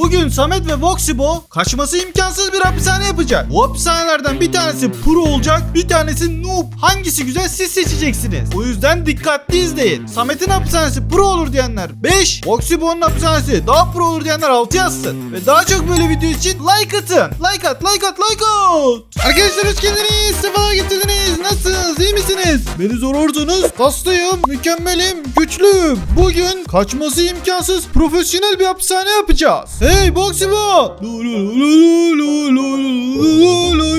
Bugün Samet ve Voxibo kaçması imkansız bir hapishane yapacak. Bu hapishanelerden bir tanesi pro olacak, bir tanesi noob. Hangisi güzel siz seçeceksiniz. O yüzden dikkatli izleyin. Samet'in hapishanesi pro olur diyenler 5, Voxibo'nun hapishanesi daha pro olur diyenler 6 yazsın. Ve daha çok böyle video için like atın. Like at, like at, like at. Arkadaşlar hoş geldiniz. Sefa getirdiniz. Nasılsınız? İyi misiniz? Beni sorurdunuz. Kaslıyım, mükemmelim, güçlüyüm. Bugün kaçması imkansız profesyonel bir hapishane yapacağız. Hey Boxibo!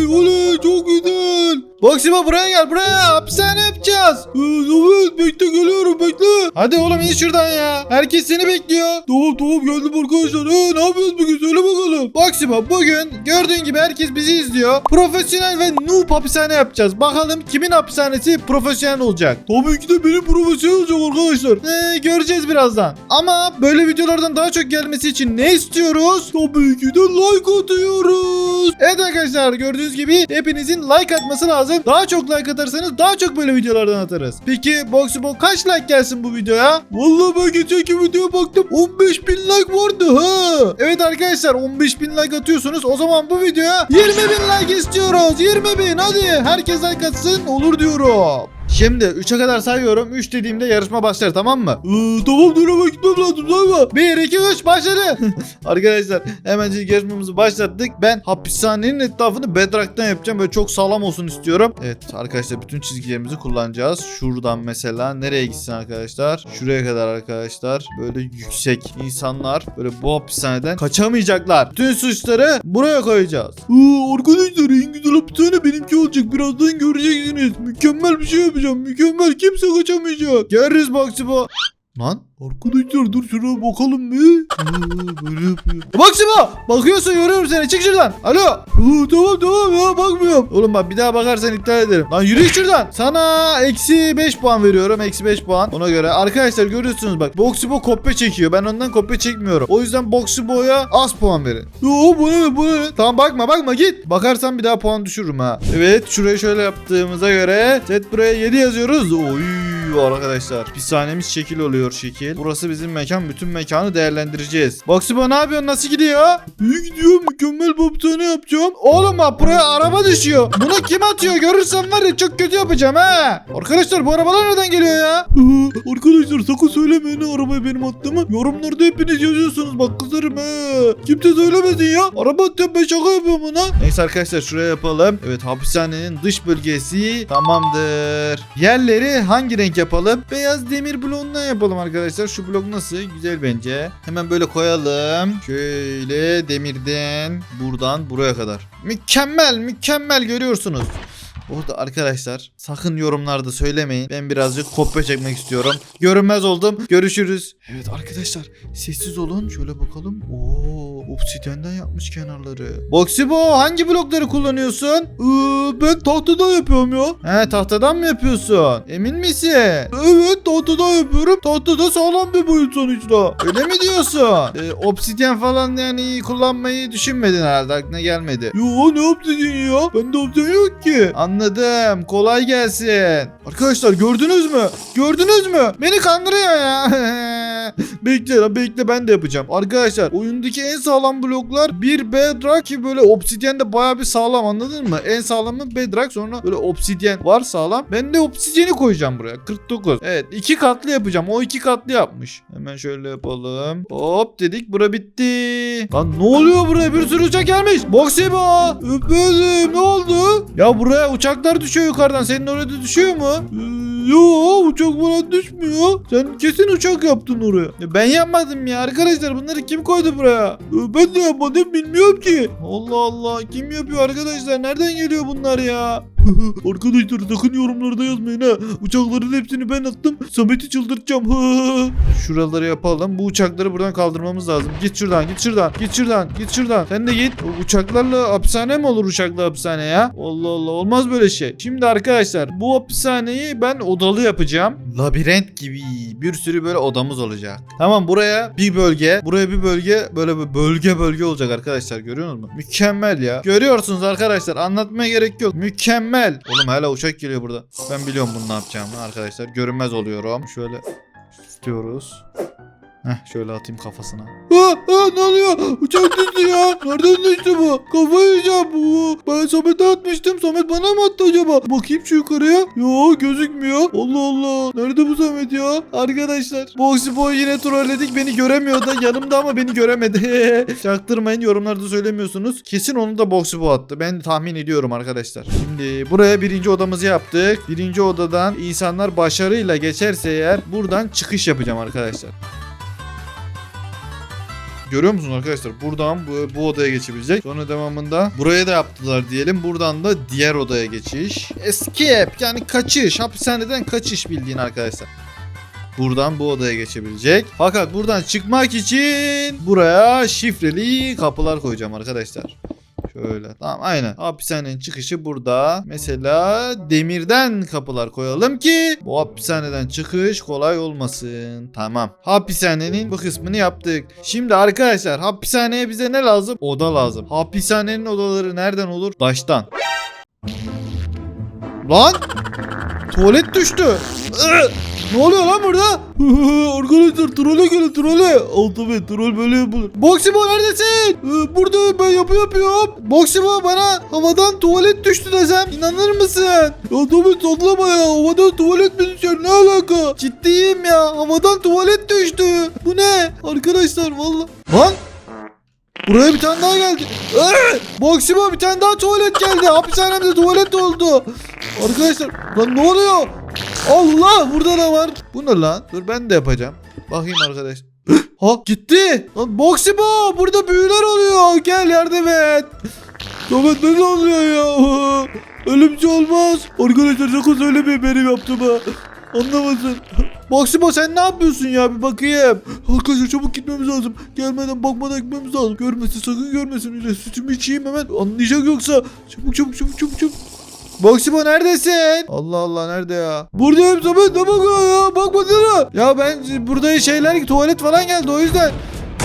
Oley çok güzel. Boxibo buraya gel buraya hapishane yapacağız. Evet bekle geliyorum bekle. Hadi oğlum in şuradan ya. Herkes seni bekliyor. Tamam tamam geldim arkadaşlar. Ee, ne yapıyoruz bugün söyle bakalım. Boxibo bugün gördüğün gibi herkes bizi izliyor. Profesyonel ve noob hapishane yapacağız. Bakalım kimin hapishanesi profesyonel olacak. Tabii ki de benim profesyonel olacak arkadaşlar. Ee, göreceğiz birazdan. Ama böyle videolardan daha çok gelmesi için ne istiyoruz? Tabii ki de like atıyoruz. Evet arkadaşlar gördüğünüz gibi hepinizin like atması lazım. Daha çok like atarsanız daha çok böyle videolardan atarız. Peki Boxybo kaç like gelsin bu videoya? Vallahi ben geçenki videoya baktım 15 bin like vardı ha. Evet arkadaşlar 15 bin like atıyorsunuz. O zaman bu videoya 20 bin like istiyoruz. 20 bin hadi herkes like atsın olur diyorum. Şimdi 3'e kadar sayıyorum. 3 dediğimde yarışma başlar tamam mı? Ee, tamam dur ama gitmem lazım tamam 1, 2, 3 başladı. Arkadaşlar hemencik yarışmamızı başlattık. Ben hapishanenin etrafını bedrock'tan yapacağım. Böyle çok sağlam olsun istiyorum. Evet arkadaşlar bütün çizgilerimizi kullanacağız. Şuradan mesela nereye gitsin arkadaşlar? Şuraya kadar arkadaşlar. Böyle yüksek insanlar böyle bu hapishaneden kaçamayacaklar. Bütün suçları buraya koyacağız. Ee, arkadaşlar en güzel hapishane benimki olacak. Birazdan göreceksiniz. Mükemmel bir şey yapacağım. Mükemmel. Kimse kaçamayacak. Görürüz Boxibo. Lan arkadaşlar dur şuraya bakalım bir. Aa, böyle yapıyor. Boxibo bakıyorsun görüyorum seni çık şuradan. Alo. Aa, tamam tamam ya bakmıyorum. Oğlum bak bir daha bakarsan iptal ederim. Lan yürü şuradan. Sana eksi 5 puan veriyorum. Eksi 5 puan. Ona göre arkadaşlar görüyorsunuz bak. Boxibo kopya çekiyor. Ben ondan kopya çekmiyorum. O yüzden Boxibo'ya az puan verin. Yo bu ne bu ne? Tamam bakma bakma git. Bakarsan bir daha puan düşürürüm ha. Evet şurayı şöyle yaptığımıza göre set buraya 7 yazıyoruz. Oy arkadaşlar. Hapishanemiz şekil oluyor şekil. Burası bizim mekan. Bütün mekanı değerlendireceğiz. Boxibo ne yapıyorsun? Nasıl gidiyor? İyi gidiyor. Mükemmel hapishane yapacağım. Oğlum bak buraya araba düşüyor. Bunu kim atıyor? Görürsen var ya çok kötü yapacağım ha. Arkadaşlar bu arabalar nereden geliyor ya? Arkadaşlar sakın söylemeyin arabayı benim attığımı. Yorumlarda hepiniz yazıyorsunuz. Bak kızarım ha. Kimse söylemesin ya. Araba atıyorum ben şaka yapıyorum ona. Neyse arkadaşlar şuraya yapalım. Evet hapishanenin dış bölgesi tamamdır. Yerleri hangi renk yapalım? Beyaz demir bloğundan yapalım arkadaşlar. Şu blok nasıl? Güzel bence. Hemen böyle koyalım. Şöyle demirden buradan buraya kadar. Mükemmel mükemmel görüyorsunuz. Burada arkadaşlar sakın yorumlarda söylemeyin. Ben birazcık kopya çekmek istiyorum. Görünmez oldum. Görüşürüz. Evet arkadaşlar sessiz olun. Şöyle bakalım. Oo, obsidiyenden yapmış kenarları. Boxibo hangi blokları kullanıyorsun? Ee, ben tahtadan yapıyorum ya. He tahtadan mı yapıyorsun? Emin misin? Evet tahtadan yapıyorum. Tahtada sağlam bir boyut sonuçta. Öyle mi diyorsun? Ee, obsidyen falan yani kullanmayı düşünmedin herhalde aklına gelmedi. Yo ne obsidyen ya? Bende obsidyen yok ki. Anladım. Kolay gelsin. Arkadaşlar gördünüz mü? Gördünüz mü? Beni kandırıyor ya. bekle lan bekle ben de yapacağım. Arkadaşlar oyundaki en sağlam bloklar bir bedrock ki böyle obsidyen de baya bir sağlam anladın mı? En sağlamı bedrock sonra böyle obsidyen var sağlam. Ben de obsidyeni koyacağım buraya. 49. Evet iki katlı yapacağım. O iki katlı yapmış. Hemen şöyle yapalım. Hop dedik. Bura bitti. Lan ne oluyor buraya? Bir sürü uçak gelmiş. Boxibo. Öpedim. Ne oldu? Ya buraya uçaklar düşüyor yukarıdan. Senin oraya da düşüyor mu? Ee, Yo uçak falan düşmüyor. Sen kesin uçak yaptın oraya. Ya ben yapmadım ya arkadaşlar. Bunları kim koydu buraya? Ee, Ben de yapmadım bilmiyorum ki. Allah Allah. Kim yapıyor arkadaşlar? Nereden geliyor bunlar ya? Arkadaşlar sakın yorumlarda yazmayın ha. Uçakların hepsini ben attım. Samet'i çıldırtacağım. Şuraları yapalım. Bu uçakları buradan kaldırmamız lazım. Git şuradan, git şuradan, git şuradan, git şuradan. Sen de git. Uçaklarla hapishane mi olur uçakla hapishane ya? Allah Allah olmaz böyle şey. Şimdi arkadaşlar bu hapishaneyi ben odalı yapacağım. Labirent gibi bir sürü böyle odamız olacak. Tamam buraya bir bölge, buraya bir bölge böyle bir bölge bölge olacak arkadaşlar görüyor musunuz? Mükemmel ya. Görüyorsunuz arkadaşlar anlatmaya gerek yok. Mükemmel. Oğlum hala uçak geliyor burada. Ben biliyorum bunu ne yapacağımı arkadaşlar. Görünmez oluyorum. Şöyle istiyoruz. Heh şöyle atayım kafasına. Aa, aa, ne oluyor? Uçak düştü ya. Nereden düştü bu? Kafayı yiyeceğim bu. Ben Samet'e atmıştım. Samet bana mı attı acaba? Bakayım şu yukarıya. Yo gözükmüyor. Allah Allah. Nerede bu Samet ya? Arkadaşlar. Boxy Boy yine trolledik. Beni göremiyordu. Yanımda ama beni göremedi. Çaktırmayın yorumlarda söylemiyorsunuz. Kesin onu da Boxy Boy attı. Ben tahmin ediyorum arkadaşlar. Şimdi buraya birinci odamızı yaptık. Birinci odadan insanlar başarıyla geçerse eğer buradan çıkış yapacağım arkadaşlar. Görüyor musunuz arkadaşlar? Buradan bu, bu odaya geçebilecek. Sonra devamında buraya da yaptılar diyelim. Buradan da diğer odaya geçiş. Escape yani kaçış. Hapishaneden kaçış bildiğin arkadaşlar. Buradan bu odaya geçebilecek. Fakat buradan çıkmak için buraya şifreli kapılar koyacağım arkadaşlar. Şöyle tamam aynen. Hapishanenin çıkışı burada. Mesela demirden kapılar koyalım ki bu hapishaneden çıkış kolay olmasın. Tamam. Hapishanenin bu kısmını yaptık. Şimdi arkadaşlar hapishaneye bize ne lazım? Oda lazım. Hapishanenin odaları nereden olur? Taştan. Lan! Tuvalet düştü. Ne oluyor lan burada? Arkadaşlar trole gelin trole. Al tabii troll böyle yapılır. Boximo neredesin? Ee, Burada ben yapı yapıyorum. Boximo bana havadan tuvalet düştü desem inanır mısın? Ya tabii sallama ya. Havadan tuvalet mi düşer? Ne alaka? Ciddiyim ya. Havadan tuvalet düştü. Bu ne? Arkadaşlar valla. Lan Buraya bir tane daha geldi. Ee, Boximo bir tane daha tuvalet geldi. Hapishanemde tuvalet oldu. Arkadaşlar lan ne oluyor? Allah burada da var. Bu ne lan? Dur ben de yapacağım. Bakayım arkadaş. ha gitti. Lan Boximo burada büyüler oluyor. Gel yardım et. Samet ne oluyor ya? Şey olmaz. Arkadaşlar sakın söylemeyin benim yaptığımı. Anlamasın. Boximo sen ne yapıyorsun ya bir bakayım. Arkadaşlar çabuk gitmemiz lazım. Gelmeden bakmadan gitmemiz lazım. Görmesin sakın görmesin. Sütümü içeyim hemen. Anlayacak yoksa. Çabuk çabuk çabuk çabuk çabuk. Boximo neredesin? Allah Allah nerede ya? Buradayım Samet ne bakıyor ya? Bakmasana. Ya ben burada şeyler tuvalet falan geldi o yüzden.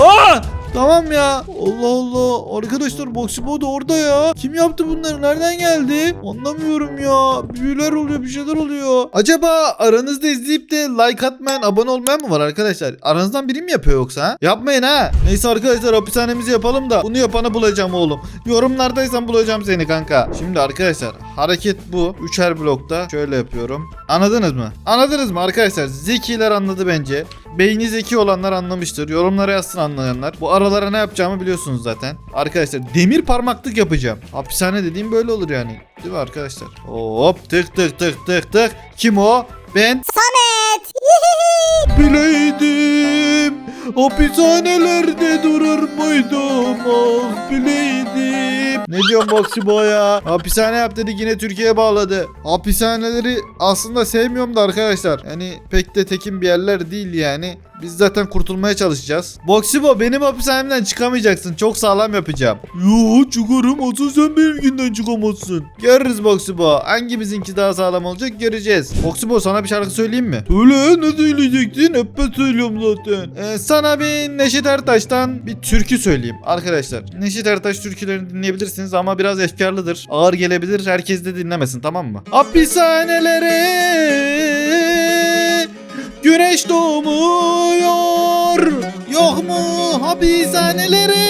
Aa! Tamam ya. Allah Allah. Arkadaşlar Boximo da orada ya. Kim yaptı bunları? Nereden geldi? Anlamıyorum ya. Büyüler oluyor bir şeyler oluyor. Acaba aranızda izleyip de like atmayan abone olmayan mı var arkadaşlar? Aranızdan biri mi yapıyor yoksa? Yapmayın ha. Neyse arkadaşlar hapishanemizi yapalım da bunu yapanı bulacağım oğlum. Yorumlardaysan bulacağım seni kanka. Şimdi arkadaşlar hareket bu. Üçer blokta şöyle yapıyorum. Anladınız mı? Anladınız mı arkadaşlar? Zekiler anladı bence. Beyni zeki olanlar anlamıştır. Yorumlara yazsın anlayanlar. Bu aralara ne yapacağımı biliyorsunuz zaten. Arkadaşlar demir parmaklık yapacağım. Hapishane dediğim böyle olur yani. Değil mi arkadaşlar? Hop tık tık tık tık tık. Kim o? Ben Samet. bileydim. Hapishanelerde durur muydum? Ah bileydim. Ne diyorsun Boksibo ya? Hapishane yap dedik yine Türkiye'ye bağladı. Hapishaneleri aslında sevmiyorum da arkadaşlar. Yani pek de tekin bir yerler değil yani. Biz zaten kurtulmaya çalışacağız. Boksibo benim hapishanemden çıkamayacaksın. Çok sağlam yapacağım. Yo çıkarım. Asıl sen benimkinden çıkamazsın. Görürüz Boksibo. Hangimizinki daha sağlam olacak göreceğiz. Boksibo sana bir şarkı söyleyeyim mi? Söyle ne söyleyecektin? Hep ben söylüyorum zaten. Ee, sana bir Neşet Ertaş'tan bir türkü söyleyeyim. Arkadaşlar Neşet Ertaş türkülerini dinleyebilirsiniz ama biraz efkarlıdır. Ağır gelebilir. Herkes de dinlemesin tamam mı? Hapishanelere Güneş doğmuyor Yok mu hapishanelere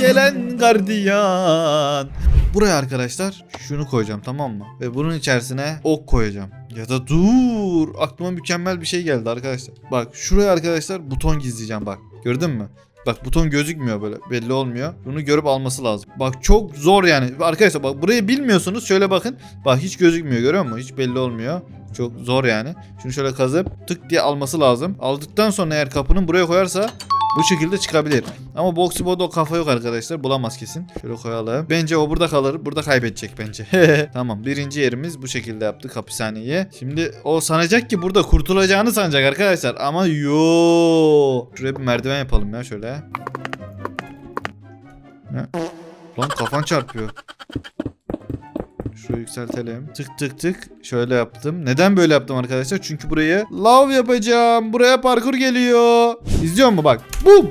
Gelen gardiyan Buraya arkadaşlar şunu koyacağım tamam mı? Ve bunun içerisine ok koyacağım. Ya da dur aklıma mükemmel bir şey geldi arkadaşlar. Bak şuraya arkadaşlar buton gizleyeceğim bak. Gördün mü? Bak buton gözükmüyor böyle belli olmuyor. Bunu görüp alması lazım. Bak çok zor yani. Arkadaşlar bak burayı bilmiyorsunuz. Şöyle bakın. Bak hiç gözükmüyor görüyor musun? Hiç belli olmuyor. Çok zor yani. Şunu şöyle kazıp tık diye alması lazım. Aldıktan sonra eğer kapının buraya koyarsa bu şekilde çıkabilir. Ama Boxy Bodo kafa yok arkadaşlar. Bulamaz kesin. Şöyle koyalım. Bence o burada kalır. Burada kaybedecek bence. tamam. Birinci yerimiz bu şekilde yaptık hapishaneyi. Şimdi o sanacak ki burada kurtulacağını sanacak arkadaşlar. Ama yo. Şuraya bir merdiven yapalım ya şöyle. Ne? Lan kafan çarpıyor. Şurayı yükseltelim. Tık tık tık. Şöyle yaptım. Neden böyle yaptım arkadaşlar? Çünkü burayı lav yapacağım. Buraya parkur geliyor. İzliyor mu bak? Bum.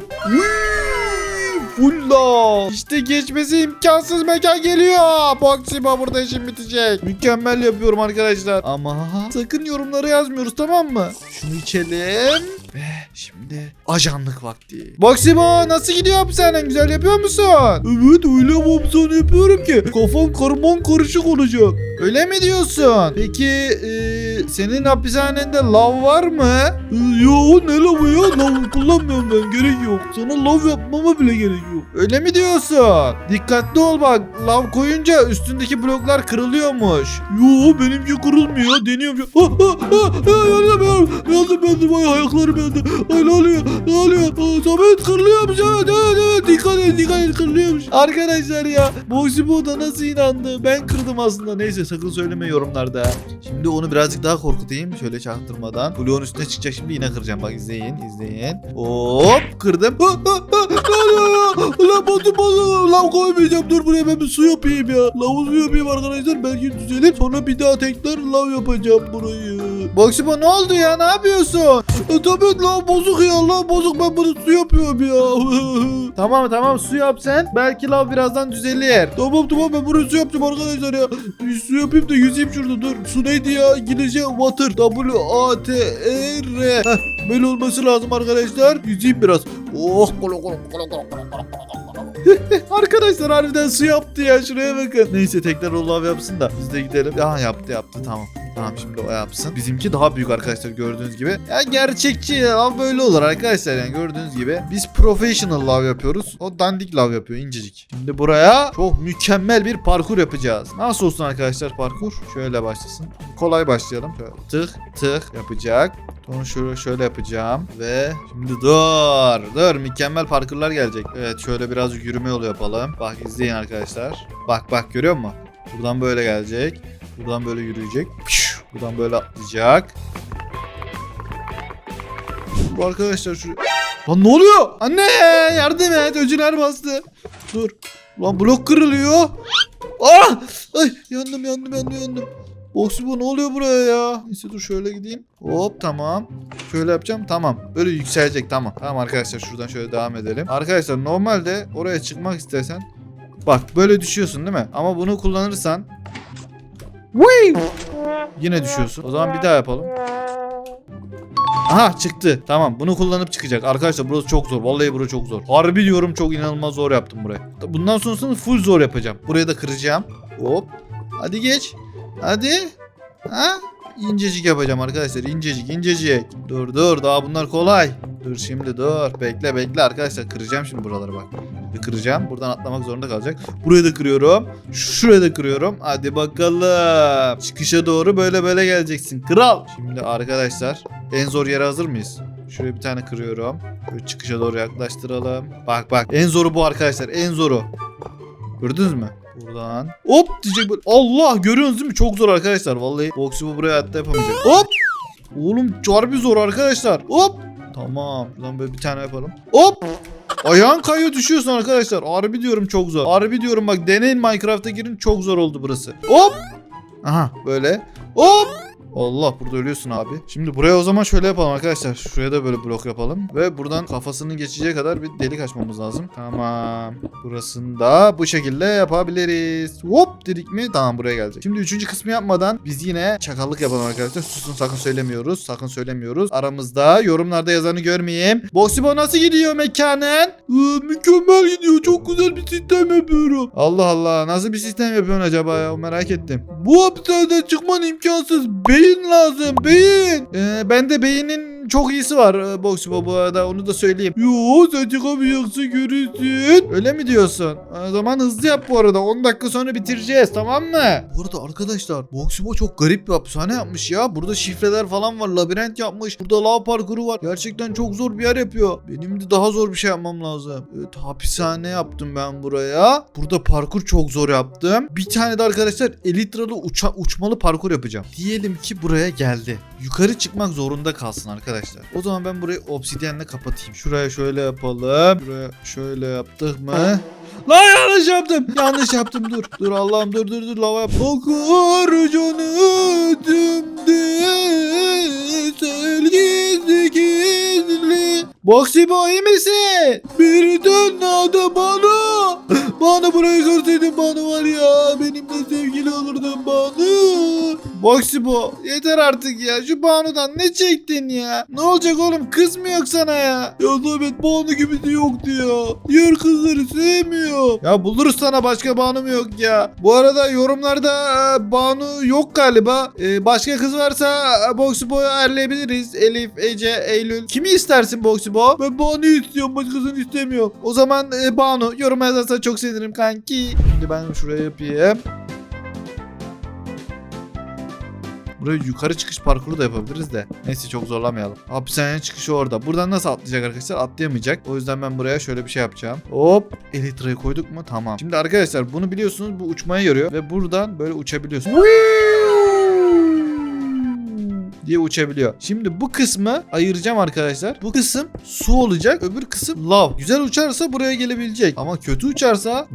Lav. İşte geçmesi imkansız mekan geliyor. Boxima burada işim bitecek. Mükemmel yapıyorum arkadaşlar. Ama sakın yorumlara yazmıyoruz tamam mı? Şunu içelim. Ve şimdi ajanlık vakti. Boxima nasıl gidiyor hapishanen? Güzel yapıyor musun? Evet öyle hapishane yapıyorum ki. Kafam karman karışık olacak. Öyle mi diyorsun? Peki senin hapishanende lav var mı? Yo ne lavı ya? Lav kullanmıyorum ben. Gerek yok. Sana lav yapmama bile gerek yok. Öyle mi diyorsun? Dikkatli ol bak. Lav koyunca üstündeki bloklar kırılıyormuş. Yo benimki kırılmıyor. Deniyorum. Ah, ah, ah, ah, yandım yandım. Yandım yandım. Ay ayaklarım yandı. Ay ne oluyor? Ne oluyor? Aa, Samet kırılıyormuş. Evet evet evet. Dikkat et dikkat et kırılıyormuş. Arkadaşlar ya. Boksibo da nasıl inandı? Ben kırdım aslında. Neyse sakın söyleme yorumlarda. Şimdi onu birazcık daha korkutayım. Şöyle çaktırmadan. Bloğun üstüne çıkacak şimdi yine kıracağım. Bak izleyin izleyin. Hop kırdım. Lan bozu bozu. Lav koymayacağım. Dur buraya ben bir su yapayım ya. Lav su yapayım arkadaşlar. Belki düzelir. Sonra bir daha tekrar lav yapacağım burayı. Boksibo ne oldu ya? Ne yapıyorsun? E, tabii lav bozuk ya. Lav bozuk. Ben bunu su yapıyorum ya. tamam tamam su yap sen. Belki lav birazdan düzelir. Tamam tamam ben buraya su yapacağım arkadaşlar ya. Bir su yapayım da yüzeyim şurada dur. Su neydi ya? İngilizce water. W A T E R. Heh, böyle olması lazım arkadaşlar. Yüzeyim biraz. Oh kolo kolo kolo kolo kolo kolo kolo. Arkadaşlar harbiden su yaptı ya şuraya bakın. Neyse tekrar o lav yapsın da biz de gidelim. Aha yaptı yaptı tamam. Tamam şimdi o yapsın. Bizimki daha büyük arkadaşlar gördüğünüz gibi. Ya gerçekçi lav böyle olur arkadaşlar yani gördüğünüz gibi. Biz professional lav yapıyoruz. O dandik lav yapıyor incecik. Şimdi buraya çok mükemmel bir parkur yapacağız. Nasıl olsun arkadaşlar parkur? Şöyle başlasın. Kolay başlayalım. Şöyle tık tık yapacak. Sonra şöyle, şöyle yapacağım ve şimdi dur dur mükemmel parkurlar gelecek. Evet şöyle biraz yürüme yolu yapalım. Bak izleyin arkadaşlar. Bak bak görüyor musun? Buradan böyle gelecek. Buradan böyle yürüyecek. Buradan böyle atlayacak. Bu arkadaşlar şu... Lan ne oluyor? Anne yardım et öcüler bastı. Dur. Lan blok kırılıyor. Ah! Ay yandım yandım yandım yandım. Boksibo ne oluyor buraya ya? Neyse dur şöyle gideyim. Hop tamam. Şöyle yapacağım tamam. Böyle yükselecek tamam. Tamam arkadaşlar şuradan şöyle devam edelim. Arkadaşlar normalde oraya çıkmak istesen bak böyle düşüyorsun değil mi? Ama bunu kullanırsan Whee! Yine düşüyorsun. O zaman bir daha yapalım. Aha çıktı. Tamam bunu kullanıp çıkacak. Arkadaşlar burası çok zor. Vallahi burası çok zor. Harbi diyorum çok inanılmaz zor yaptım burayı. Bundan sonrasını full zor yapacağım. Burayı da kıracağım. Hop. Hadi geç. Hadi. Ha? İncecik yapacağım arkadaşlar. incecik incecik. Dur dur daha bunlar kolay. Dur şimdi dur. Bekle bekle arkadaşlar. Kıracağım şimdi buraları bak. Bir kıracağım. Buradan atlamak zorunda kalacak. Burayı da kırıyorum. Şurayı da kırıyorum. Hadi bakalım. Çıkışa doğru böyle böyle geleceksin. Kral. Şimdi arkadaşlar en zor yere hazır mıyız? Şuraya bir tane kırıyorum. Böyle çıkışa doğru yaklaştıralım. Bak bak. En zoru bu arkadaşlar. En zoru. Gördünüz mü? Buradan. Hop diyecek böyle. Allah görüyorsunuz değil mi? Çok zor arkadaşlar. Vallahi boxu bu buraya hayatta yapamayacak. Hop. Oğlum harbi zor arkadaşlar. Hop. Tamam. Buradan böyle bir tane yapalım. Hop. Ayağın kayıyor düşüyorsun arkadaşlar. Harbi diyorum çok zor. Harbi diyorum bak deneyin Minecraft'a girin çok zor oldu burası. Hop. Aha böyle. Hop. Allah burada ölüyorsun abi. Şimdi buraya o zaman şöyle yapalım arkadaşlar. Şuraya da böyle blok yapalım. Ve buradan kafasının geçeceği kadar bir delik açmamız lazım. Tamam. Burasını da bu şekilde yapabiliriz. Hop dedik mi? Tamam buraya gelecek. Şimdi üçüncü kısmı yapmadan biz yine çakallık yapalım arkadaşlar. Susun sakın söylemiyoruz. Sakın söylemiyoruz. Aramızda yorumlarda yazanı görmeyeyim. Boksibo nasıl gidiyor mekanın? Ee, mükemmel gidiyor. Çok güzel bir sistem yapıyorum. Allah Allah. Nasıl bir sistem yapıyorsun acaba ya? Merak ettim. Bu hapishaneden çıkman imkansız. Beyin lazım. Beyin. Ee, bende beynin çok iyisi var e, Boksibo bu arada onu da söyleyeyim. Yo sen çıkamayacaksın görürsün. Öyle mi diyorsun? O zaman hızlı yap bu arada 10 dakika sonra bitireceğiz tamam mı? Bu arada arkadaşlar Boksibo çok garip bir hapishane yapmış ya. Burada şifreler falan var labirent yapmış. Burada lav parkuru var. Gerçekten çok zor bir yer yapıyor. Benim de daha zor bir şey yapmam lazım. Evet hapishane yaptım ben buraya. Burada parkur çok zor yaptım. Bir tane de arkadaşlar elitralı uça- uçmalı parkur yapacağım. Diyelim ki buraya geldi. Yukarı çıkmak zorunda kalsın arkadaşlar. O zaman ben burayı obsidyenle kapatayım. Şuraya şöyle yapalım. Buraya şöyle yaptık mı? Lan yanlış yaptım. Yanlış yaptım dur. Dur Allah'ım dur dur dur lava yap. Okur canı dümdüz gizli gizli. Boy iyi misin? Bir dön adı bana. Bana burayı görseydin bana var ya. Benimle sevgili olurdun bana. Boy yeter artık ya. Şu Banu'dan ne çektin ya? Ne olacak oğlum kız mı yok sana ya? Ya Samet Banu gibisi yoktu ya. Diğer kızları sevmiyor. Ya buluruz sana başka Banu mu yok ya? Bu arada yorumlarda e, Banu yok galiba. E, başka kız varsa e, Boxy Boy'u ayarlayabiliriz. Elif, Ece, Eylül. Kimi istersin Boy? Ben Banu'yu istiyorum başkasını istemiyorum. O zaman e, Banu yorum yazarsan çok sevinirim kanki. Şimdi ben şuraya yapayım. Buraya yukarı çıkış parkuru da yapabiliriz de. Neyse çok zorlamayalım. Hapishanenin çıkışı orada. Buradan nasıl atlayacak arkadaşlar? Atlayamayacak. O yüzden ben buraya şöyle bir şey yapacağım. Hop. Elitra'yı koyduk mu? Tamam. Şimdi arkadaşlar bunu biliyorsunuz bu uçmaya yarıyor. Ve buradan böyle uçabiliyorsun. diye uçabiliyor. Şimdi bu kısmı ayıracağım arkadaşlar. Bu kısım su olacak. Öbür kısım lav. Güzel uçarsa buraya gelebilecek. Ama kötü uçarsa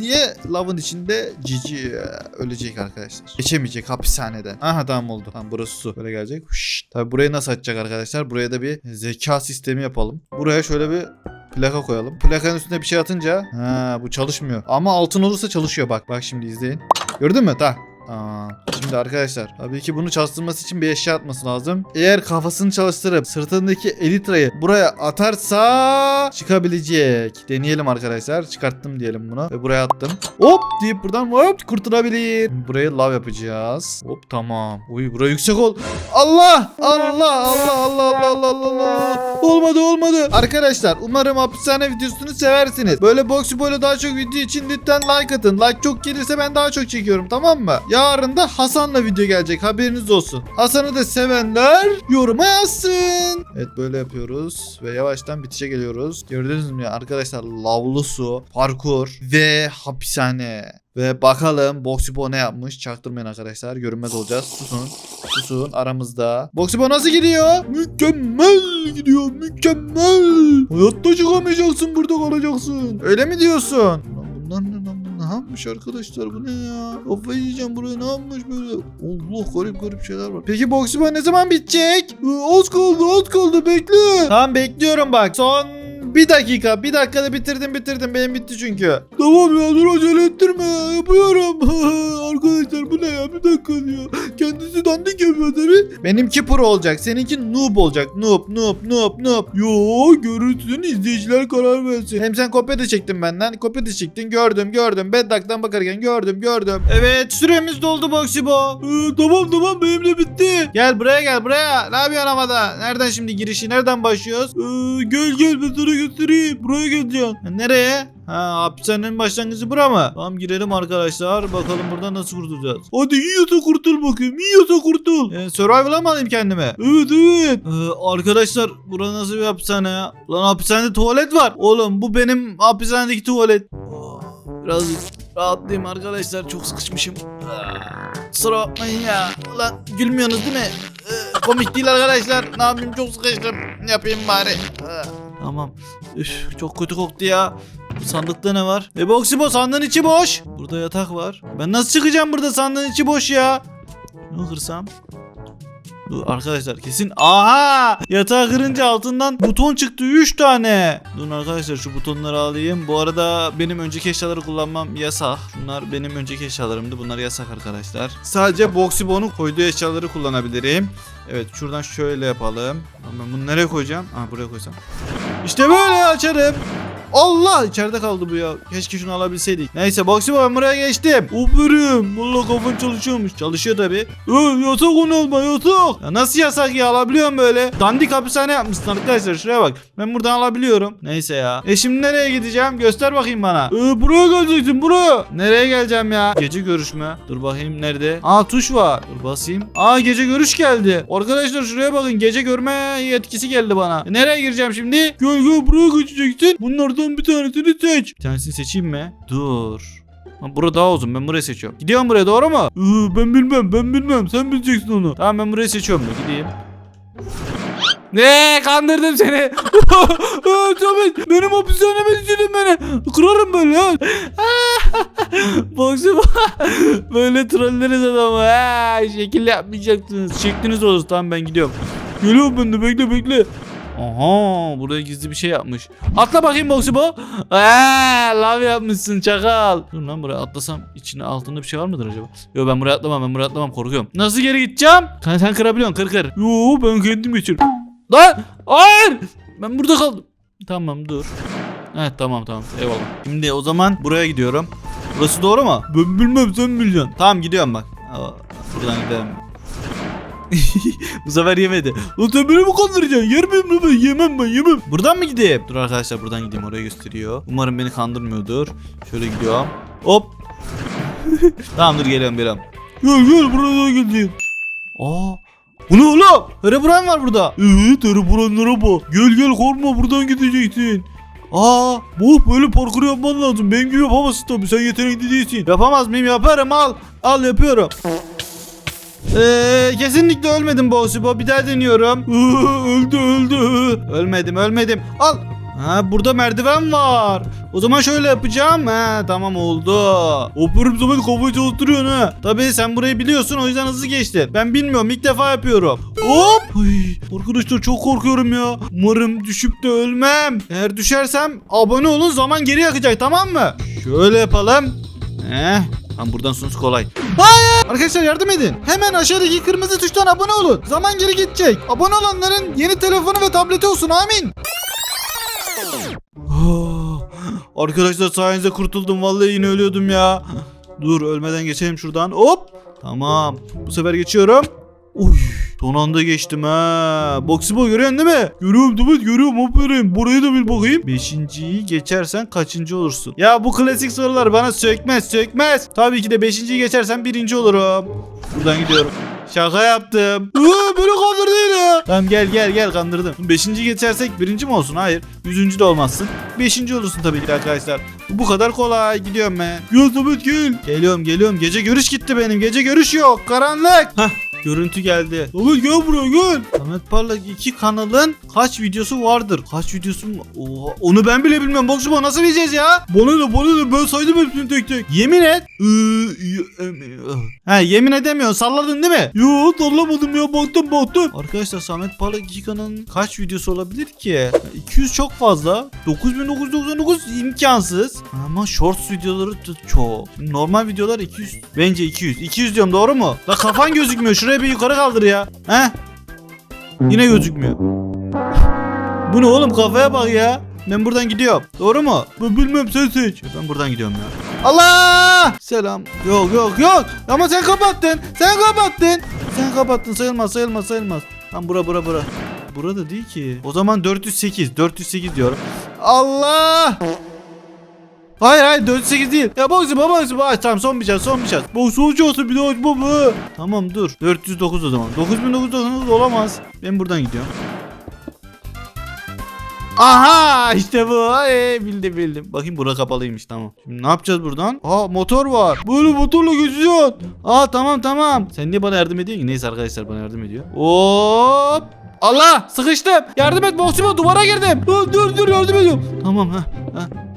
diye lavın içinde cici ölecek arkadaşlar. Geçemeyecek hapishaneden. Aha tamam oldu. Tamam burası su. Böyle gelecek. Şşş. Tabi burayı nasıl açacak arkadaşlar? Buraya da bir zeka sistemi yapalım. Buraya şöyle bir plaka koyalım. Plakanın üstüne bir şey atınca ha bu çalışmıyor. Ama altın olursa çalışıyor bak. Bak şimdi izleyin. Gördün mü? Ta. Aa, şimdi arkadaşlar tabii ki bunu çalıştırması için bir eşya atması lazım. Eğer kafasını çalıştırıp sırtındaki elitrayı buraya atarsa çıkabilecek. Deneyelim arkadaşlar. Çıkarttım diyelim bunu ve buraya attım. Hop deyip buradan hop kurtulabilir. Buraya lav yapacağız. Hop tamam. Uy buraya yüksek ol. Allah! Allah! Allah! Allah! Allah! Allah! Allah! Olmadı olmadı. Arkadaşlar umarım hapishane videosunu seversiniz. Böyle boxy böyle daha çok video için lütfen like atın. Like çok gelirse ben daha çok çekiyorum tamam mı? Yarın da Hasan'la video gelecek haberiniz olsun. Hasan'ı da sevenler yoruma yazsın. Evet böyle yapıyoruz ve yavaştan bitişe geliyoruz. Gördünüz mü arkadaşlar lavlı su, parkur ve hapishane. Ve bakalım Boxibo ne yapmış? Çaktırmayın arkadaşlar. Görünmez olacağız. Susun. Susun aramızda. Boxibo nasıl gidiyor? Mükemmel gidiyor. Mükemmel. Hayatta çıkamayacaksın burada kalacaksın. Öyle mi diyorsun? Bunlar ne lan? Yapmış arkadaşlar bu ne ya? Kafayı yiyeceğim buraya ne yapmış böyle? Allah garip garip şeyler var. Peki Boxibo ne zaman bitecek? Ee, Az kaldı az kaldı bekle. Tamam bekliyorum bak. Son bir dakika. Bir dakikada bitirdim bitirdim. Benim bitti çünkü. Tamam ya dur acele ettirme ya. Yapıyorum. Arkadaşlar bu ne ya? Bir dakika diyor. Kendisi dandik yapıyor tabii. Benimki pro olacak. Seninki noob olacak. Noob noob noob noob. Yo görürsün izleyiciler karar versin. Hem sen kopya da çektin benden. Kopya da çektin. Gördüm gördüm. Bedduck'tan bakarken gördüm gördüm. Evet süremiz doldu Boxibo. Ee, tamam tamam benim de bitti. Gel buraya gel buraya. Ne yapıyorsun havada? Nereden şimdi girişi? Nereden başlıyoruz? Ee, gel gel ben sana göstereyim. Buraya geleceksin. Nereye? Ha hapishanenin başlangıcı bura mı? Tamam girelim arkadaşlar. Bakalım buradan nasıl kurtulacağız. Hadi yiyorsa kurtul bakayım. Yiyorsa kurtul. Ee, survival'a mı alayım kendime? Evet evet. Ee, arkadaşlar bura nasıl bir hapishane ya? Lan hapishanede tuvalet var. Oğlum bu benim hapishanedeki tuvalet. Oh, Biraz rahatlayayım arkadaşlar. Çok sıkışmışım. Ah, Kusura bakmayın ya. Lan gülmüyorsunuz değil mi? Ee, komik değil arkadaşlar. Ne yapayım çok sıkıştım. Ne yapayım bari. Tamam. Üf, çok kötü koktu ya. Bu sandıkta ne var? E Boxibo sandığın içi boş. Burada yatak var. Ben nasıl çıkacağım burada sandığın içi boş ya? Ne kırsam? Dur arkadaşlar kesin. Aha! Yatağı kırınca altından buton çıktı 3 tane. Durun arkadaşlar şu butonları alayım. Bu arada benim önceki eşyaları kullanmam yasak. Bunlar benim önceki eşyalarımdı. Bunlar yasak arkadaşlar. Sadece Boxibo'nun koyduğu eşyaları kullanabilirim. Evet şuradan şöyle yapalım. Ama bunu nereye koyacağım? Aa buraya koysam. İşte böyle açarım. Allah içeride kaldı bu ya. Keşke şunu alabilseydik. Neyse Boxy ben buraya geçtim. Aferin. Valla kafan çalışıyormuş. Çalışıyor tabi. Ee, yasak onu alma yasak. Ya nasıl yasak ya alabiliyorum böyle. Dandik hapishane yapmışsın arkadaşlar şuraya bak. Ben buradan alabiliyorum. Neyse ya. E şimdi nereye gideceğim? Göster bakayım bana. Ee, buraya geleceksin buraya. Nereye geleceğim ya? Gece görüşme. Dur bakayım nerede? Aa tuş var. Dur basayım. Aa gece görüş geldi. Arkadaşlar şuraya bakın. Gece görme yetkisi geldi bana. E, nereye gireceğim şimdi? Gel buraya geçeceksin. Bunlardan bir tanesini seç. Bir tanesini seçeyim mi? Dur. Lan Bura daha uzun ben burayı seçiyorum. Gidiyorum buraya doğru mu? Ee, ben bilmem ben bilmem sen bileceksin onu. Tamam ben burayı seçiyorum da gideyim. Ne kandırdım seni. Samet benim hapishaneme düşürdün beni. Kırarım böyle ha. Boxy böyle trolleriz adamı. Ha, şekil yapmayacaksınız. Şekliniz olsun tamam ben gidiyorum. Geliyorum ben de bekle bekle. Aha buraya gizli bir şey yapmış. Atla bakayım Boxy Bo. Aa, lav yapmışsın çakal. Dur lan buraya atlasam içine altında bir şey var mıdır acaba? Yo ben buraya atlamam ben buraya atlamam korkuyorum. Nasıl geri gideceğim? Sen, sen kırabiliyorsun kır kır. Yo ben kendim geçerim. Lan hayır. Ben burada kaldım. Tamam dur. Evet tamam tamam eyvallah. Şimdi o zaman buraya gidiyorum. Burası doğru mu? Ben bilmem sen bileceksin. Tamam gidiyorum bak. Buradan gidelim. Bu sefer yemedi. Lan sen beni mi kandıracaksın? Yer miyim lan ben? Yemem ben yemem. Buradan mı gideyim? Dur arkadaşlar buradan gideyim oraya gösteriyor. Umarım beni kandırmıyordur. Şöyle gidiyorum. Hop. tamam dur geliyorum geliyorum. Gel gel buraya gideyim. Aa. Bu ne oğlum? Herobrine var burada. Evet Ereburanlara bak. Gel gel korkma buradan gideceksin. Aa, bu böyle parkur yapman lazım. Benim gibi yapamazsın tabii. Sen yetenekli değilsin. Yapamaz mıyım? Yaparım al. Al yapıyorum. Ee, kesinlikle ölmedim Boğazibo. Bir daha deniyorum. öldü öldü. Ölmedim ölmedim. Al. Ha burada merdiven var. O zaman şöyle yapacağım. Ha tamam oldu. Aferin Samet kafayı çalıştırıyorsun ha. Tabii sen burayı biliyorsun o yüzden hızlı geçtin. Ben bilmiyorum ilk defa yapıyorum. Hop. Ay, arkadaşlar çok korkuyorum ya. Umarım düşüp de ölmem. Eğer düşersem abone olun zaman geri akacak tamam mı? Şöyle yapalım. Eh. Tam buradan sonrası kolay. Hayır! Arkadaşlar yardım edin. Hemen aşağıdaki kırmızı tuştan abone olun. Zaman geri gidecek. Abone olanların yeni telefonu ve tableti olsun amin. Ah, Arkadaşlar sayenizde kurtuldum. Vallahi yine ölüyordum ya. Dur ölmeden geçelim şuradan. Hop. Tamam. Bu sefer geçiyorum. Uy. Son anda geçtim ha. Boxibo görüyorsun değil mi? Görüyorum Samet görüyorum aferin. Burayı da bil bakayım. Beşinciyi geçersen kaçıncı olursun? Ya bu klasik sorular bana sökmez sökmez. Tabii ki de beşinciyi geçersen birinci olurum. Buradan gidiyorum. Şaka yaptım. Aa, böyle kandır değil ya. Tamam gel gel gel kandırdım. Beşinci geçersek birinci mi olsun? Hayır. Yüzüncü de olmazsın. Beşinci olursun tabii ki arkadaşlar. Bu kadar kolay. Gidiyorum ben. Gel Samet gel. Geliyorum geliyorum. Gece görüş gitti benim. Gece görüş yok. Karanlık. Hah görüntü geldi. Samet gel buraya gel. Samet Parlak 2 kanalın kaç videosu vardır? Kaç videosu mu? Oha, onu ben bile bilmiyorum. Boxubo nasıl bileceğiz ya? Bana da bana da ben saydım hepsini tek tek. Yemin et. Ee, Ha yemin edemiyorsun. Salladın değil mi? Yo sallamadım ya baktım baktım. Arkadaşlar Samet Parlak 2 kanalın kaç videosu olabilir ki? 200 çok fazla. 9999 imkansız. Ama shorts videoları. Şimdi normal videolar 200. Bence 200. 200 diyorum doğru mu? La kafan gözükmüyor. Şuraya bir yukarı kaldır ya. He? Yine gözükmüyor. Bu ne oğlum kafaya bak ya. Ben buradan gidiyorum. Doğru mu? Ben bilmem sen seç. Ben buradan gidiyorum ya. Allah! Selam. Yok yok yok. Ama sen kapattın. Sen kapattın. Sen kapattın. Sayılmaz sayılmaz sayılmaz. Tam bura bura bura. Burada değil ki. O zaman 408. 408 diyorum. Allah! Hayır hayır 408 değil. Ya boxu boxu boxu. Tamam son bir şans son bir şans. Bak sonuç olsa bir daha açma be. Tamam dur. 409 o zaman. 9999 olamaz. Ben buradan gidiyorum. Aha işte bu. Ay, bildim bildim. Bakayım bura kapalıymış tamam. Şimdi ne yapacağız buradan? Aa motor var. Böyle motorla geçeceksin. Aa tamam tamam. Sen niye bana yardım ediyorsun ki? Neyse arkadaşlar bana yardım ediyor. Hop. Allah sıkıştım. Yardım et Boksimo duvara girdim. Dur dur dur yardım ediyorum. Tamam ha.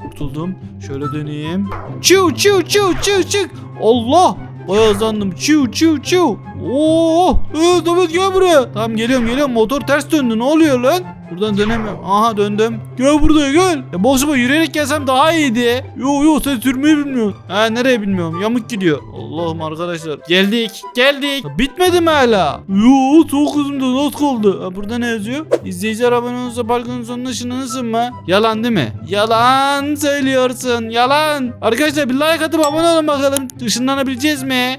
Kurtuldum. Şöyle döneyim. Çiu çiu çiu çiu çık. Allah. Bayağı hızlandım. Çiu çiu çiu. Oo. Ee, Samet gel buraya. Tamam geliyorum geliyorum. Motor ters döndü. Ne oluyor lan? Buradan dönemiyorum. Aha döndüm. Gel buraya gel. Ya Boksimo yürüyerek gelsem daha iyiydi. Yo yo sen sürmeyi bilmiyorsun. Ha nereye bilmiyorum. Yamuk gidiyor. Allah'ım arkadaşlar. Geldik. Geldik. Bitmedi mi hala? Yo çok hızımda nasıl kaldı? Ha, burada ne yazıyor? İzleyiciler abone olursa balkonun sonuna ışınlanırsın mı? Yalan değil mi? Yalan söylüyorsun. Yalan. Arkadaşlar bir like atıp abone olun bakalım. Işınlanabileceğiz mi?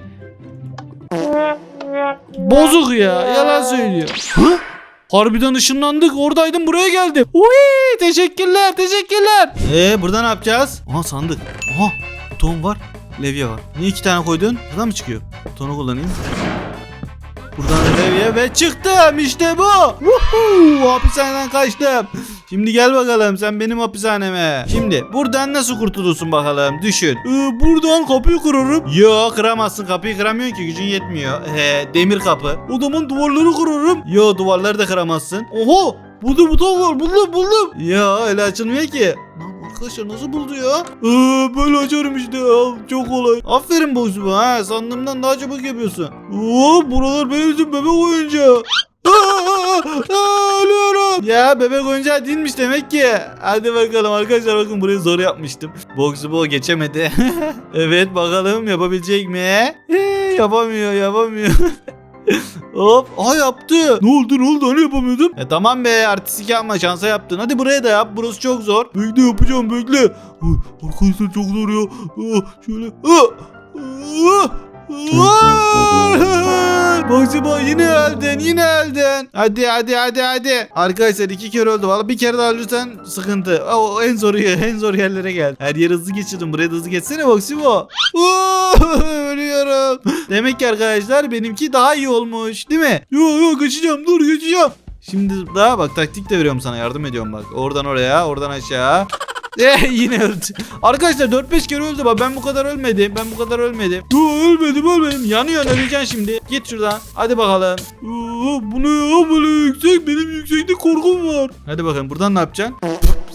Bozuk ya. Yalan söylüyor. Hı? Harbiden ışınlandık. Oradaydım buraya geldim. Uy, teşekkürler teşekkürler. Ee burada ne yapacağız? Aha sandık. Aha buton var. Levye var. Niye iki tane koydun? Buradan mı çıkıyor? Butonu kullanayım. Buradan da levye ve çıktım işte bu. Woohoo! Hapishaneden kaçtım. Şimdi gel bakalım sen benim hapishaneme. Şimdi buradan nasıl kurtulursun bakalım düşün. Ee, buradan kapıyı kırarım. Yo kıramazsın kapıyı kıramıyorsun ki gücün yetmiyor. He, demir kapı. O zaman duvarları kırarım. Yo duvarları da kıramazsın. Oho Burada buton var buldum buldum. Ya öyle açılmıyor ki. Arkadaşlar nasıl buldu ya? Ee, böyle açarım işte ya. Çok kolay. Aferin Boxbo ha. Sandığımdan daha çabuk yapıyorsun. Oo, buralar benim için bebek oyuncağı. Aa, aa, Ölüyorum. Ya bebek oyuncağı değilmiş demek ki. Hadi bakalım arkadaşlar bakın burayı zor yapmıştım. Boxbo geçemedi. evet bakalım yapabilecek mi? Ee, yapamıyor yapamıyor. Hop. Aa yaptı. Ne oldu ne oldu hani yapamıyordum? E tamam be artistik yapma şansa yaptın. Hadi buraya da yap. Burası çok zor. Bekle yapacağım bekle. Arkadaşlar çok zor ya. Ah, Şöyle. Ah, ah, Boksibo yine öldün yine öldün. Hadi hadi hadi hadi. Arkadaşlar iki kere öldü. Valla bir kere daha ölürsen sıkıntı. O en zor yer, en zor yerlere gel. Her yer hızlı geçirdim. Buraya hızlı geçsene. Ah, Ölüyorum. Demek ki arkadaşlar benimki daha iyi olmuş değil mi? Yo yo kaçacağım dur kaçacağım. Şimdi daha bak taktik de veriyorum sana yardım ediyorum bak. Oradan oraya oradan aşağı. Eh yine öldü. Arkadaşlar 4-5 kere öldü bak ben bu kadar ölmedim. Ben bu kadar ölmedim. Yo ölmedim ölmedim. Yanıyor öleceksin şimdi. Git şuradan. Hadi bakalım. Aa, bu ne ya böyle yüksek? Benim yükseklik korkum var. Hadi bakalım buradan ne yapacaksın?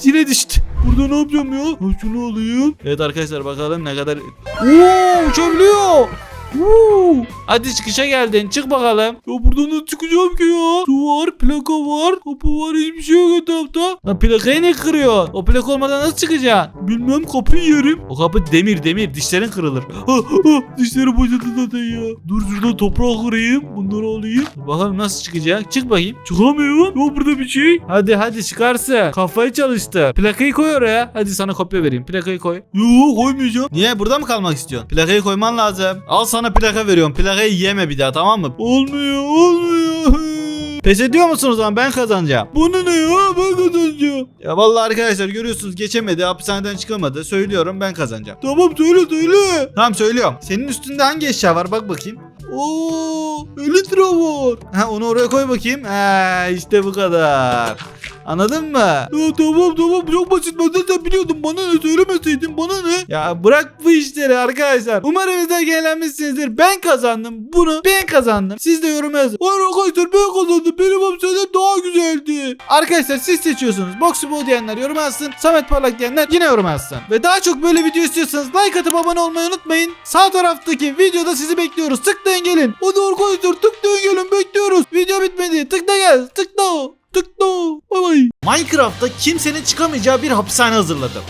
Yine düştü. Burada ne yapacağım ya? Şunu alayım. Evet arkadaşlar bakalım ne kadar... Oo uçabiliyor. Woo! Hadi çıkışa geldin. Çık bakalım. Ya buradan nasıl çıkacağım ki ya? Su var, plaka var, kapı var, hiçbir şey yok etrafta. Lan plakayı ne kırıyor? O plaka olmadan nasıl çıkacaksın? Bilmem kapıyı yerim. O kapı demir demir. Dişlerin kırılır. Ha, ha, dişleri boşadı zaten ya. Dur şurada toprağı kırayım. Bunları alayım. Bakalım nasıl çıkacak. Çık bakayım. Çıkamıyorum. Yok burada bir şey. Hadi hadi çıkarsın. Kafayı çalıştır. Plakayı koy oraya. Hadi sana kopya vereyim. Plakayı koy. Yok koymayacağım. Niye? Burada mı kalmak istiyorsun? Plakayı koyman lazım. Al sana plaka veriyorum. Plakayı yeme bir daha tamam mı? Olmuyor olmuyor. Pes ediyor musunuz o zaman ben kazanacağım. Bunu ne ya ben kazanacağım. Ya vallahi arkadaşlar görüyorsunuz geçemedi hapishaneden çıkamadı. Söylüyorum ben kazanacağım. Tamam söyle söyle. Tamam söylüyorum. Senin üstünde hangi eşya var bak bakayım. Oo, elitra var. Ha onu oraya koy bakayım. Ha işte bu kadar. Anladın mı? Ya tamam tamam çok basit ben zaten biliyordum bana ne söylemeseydin bana ne? Ya bırak bu işleri arkadaşlar. Umarım izlerken eğlenmişsinizdir. Ben kazandım bunu ben kazandım. Siz de yorum yazın. Hayır arkadaşlar ben kazandım. Benim hapishanem daha güzeldi. Arkadaşlar siz seçiyorsunuz. Boxu bu diyenler yorum yazsın. Samet Parlak diyenler yine yorum yazsın. Ve daha çok böyle video istiyorsanız like atıp abone olmayı unutmayın. Sağ taraftaki videoda sizi bekliyoruz. Tıklayın gelin. Hadi arkadaşlar tıklayın gelin bekliyoruz. Video bitmedi. Tıkla gel. Tıkla. Tıkla. Bay bay. Minecraft'ta kimsenin çıkamayacağı bir hapishane hazırladım.